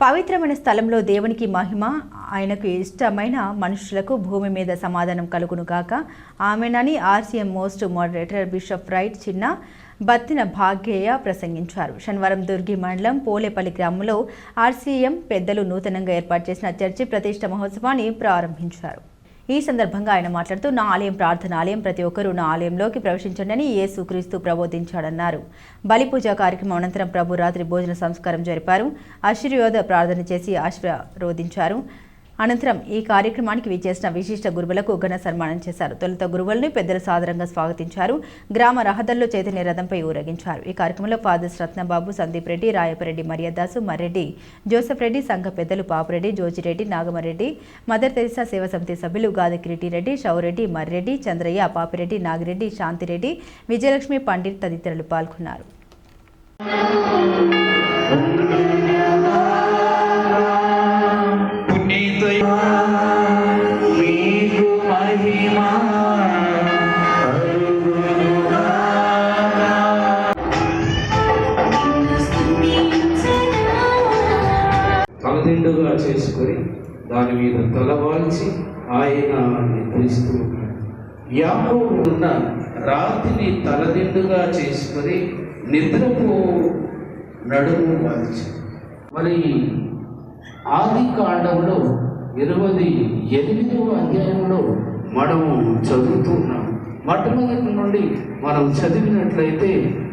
పవిత్రమైన స్థలంలో దేవునికి మహిమ ఆయనకు ఇష్టమైన మనుషులకు భూమి మీద సమాధానం కలుగును గాక. ఆమెనని RCM most moderator bishop right Chinna Battina Bhagyaiah ప్రసంగించారు. శనివారం దుర్గి మండలం పోలేపల్లి గ్రామంలో ఆర్సీఎం పెద్దలు నూతనంగా ఏర్పాటు చేసిన చర్చి ప్రతిష్ట మహోత్సవాన్ని ప్రారంభించారు. ఈ సందర్భంగా ఆయన మాట్లాడుతూ నా ఆలయం ప్రార్థన ఆలయం ప్రతి ఒక్కరూ నా ఆలయంలోకి ప్రవేశించండి యేసుక్రీస్తు ప్రబోధించాడన్నారు. బలి పూజ కార్యక్రమం అనంతరం ప్రభు రాత్రి భోజన సంస్కారం జరిపారు. ఆశీర్వాద ప్రార్థన చేసి ఆశీర్వదించారు. అనంతరం ఈ కార్యక్రమానికి విచ్చేసిన విశిష్ట గురువులకు ఘన సన్మానం చేశారు. తొలుత గురువులను పెద్దలు సాదరంగా స్వాగతించారు. గ్రామ రహదల్లో చైతన్య రథంపై ఊరేగించారు. ఈ కార్యక్రమంలో ఫాదర్స్ రత్నబాబు సందీప్ రెడ్డి రాయపరెడ్డి మరియదాసు మర్రెడ్డి జోసెఫ్ రెడ్డి సంఘ పెద్దలు పాపురెడ్డి జోజిరెడ్డి నాగమరెడ్డి మదర్ తెరిసా సేవా సమితి సభ్యులు గాది కిరీటిరెడ్డి షౌరెడ్డి మర్రెడ్డి చంద్రయ్య పాపిరెడ్డి నాగిరెడ్డి శాంతిరెడ్డి విజయలక్ష్మి పండిట్ తదితరులు పాల్గొన్నారు. చేసుకొని దాని మీద తలవాల్చి ఆయన నిద్రిస్తూ ఉన్నాడు. యాకోబు ఉన్న రాతిని తలదిండుగా చేసుకొని నిద్రపు నడుము వాల్చి మరి ఆది కాండంలో ఇరవై ఎనిమిదవ అధ్యాయంలో మనము చదువుతున్నాం మొట్టమొదటి నుండి మనం చదివినట్లయితే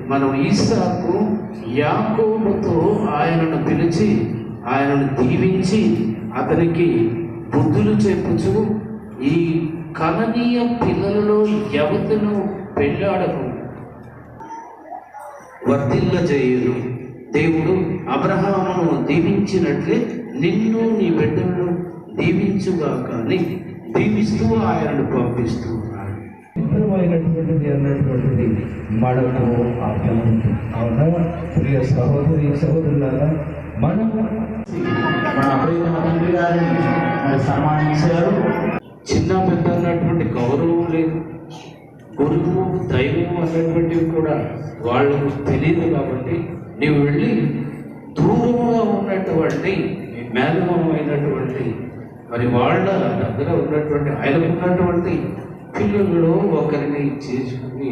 మనం ఈసాకు యాకోబుతో ఆయనను పిలిచి ఆయనను దీవించి అతనికి బుద్ధులు చెప్పుచు ఈ కననీయ పిల్లలలో ఎవతను పెళ్ళాడకు వర్తిల్ల చేయును దేవుడు అబ్రహామును దీవించినట్లే నిన్ను నీ బిడ్డలను దీవించుగా కానీ దీవిస్తూ ఆయనను పంపిస్తూ ఉన్నాడు పవిత్రమైనటువంటిది అన్నటువంటిది మనకు అర్థం అవునా? ప్రియ సహోదరి సహోదరులారా మన అభివృద్ధి తండ్రి గారిని మరి సన్మానించారు చిన్న పెద్ద అన్నటువంటి గౌరవం లేదు. గురువు దైవం అనేటువంటివి కూడా వాళ్ళకు తెలియదు కాబట్టి నీవు వెళ్ళి దూరంగా ఉన్నటువంటి మేనమైనటువంటి మరి వాళ్ళ దగ్గర ఉన్నటువంటి ఆయనకు ఉన్నటువంటి పిల్లల్లో ఒకరిని చేసుకుని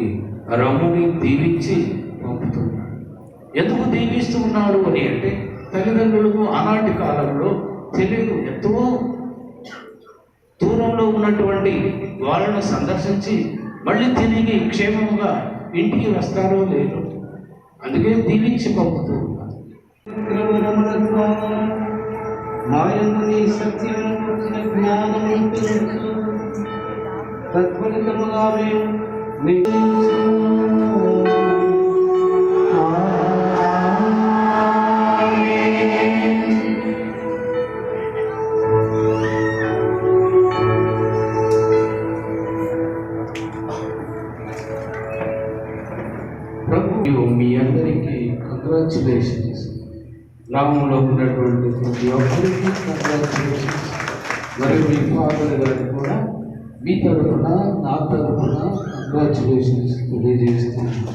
రమ్ముని దీవించి పంపుతున్నాడు ఎందుకు దీవిస్తూ ఉన్నాడు అని అంటే తల్లిదండ్రులకు ఆనాటి కాలంలో తెలియదు ఎంతో దూరంలో ఉన్నటువంటి వాళ్ళను సందర్శించి మళ్ళీ తిరిగి క్షేమంగా ఇంటికి వస్తారో లేదో అందుకే దీవించి పంపుతూ ఉన్నారు. మాయందు సత్యమును తత్ఫలితముగా మేము ప్రభు మీ అందరికీ కంగ్రాచులేషన్స్ గ్రామంలో ఉన్నటువంటి ప్రతి ఒక్కరికీ కంగ్రాచులేషన్స్ మరి మీ ఫాదర్ గారికి కూడా మీ తరఫున నా తరఫున కంగ్రాచులేషన్స్ తెలియజేస్తున్నాను.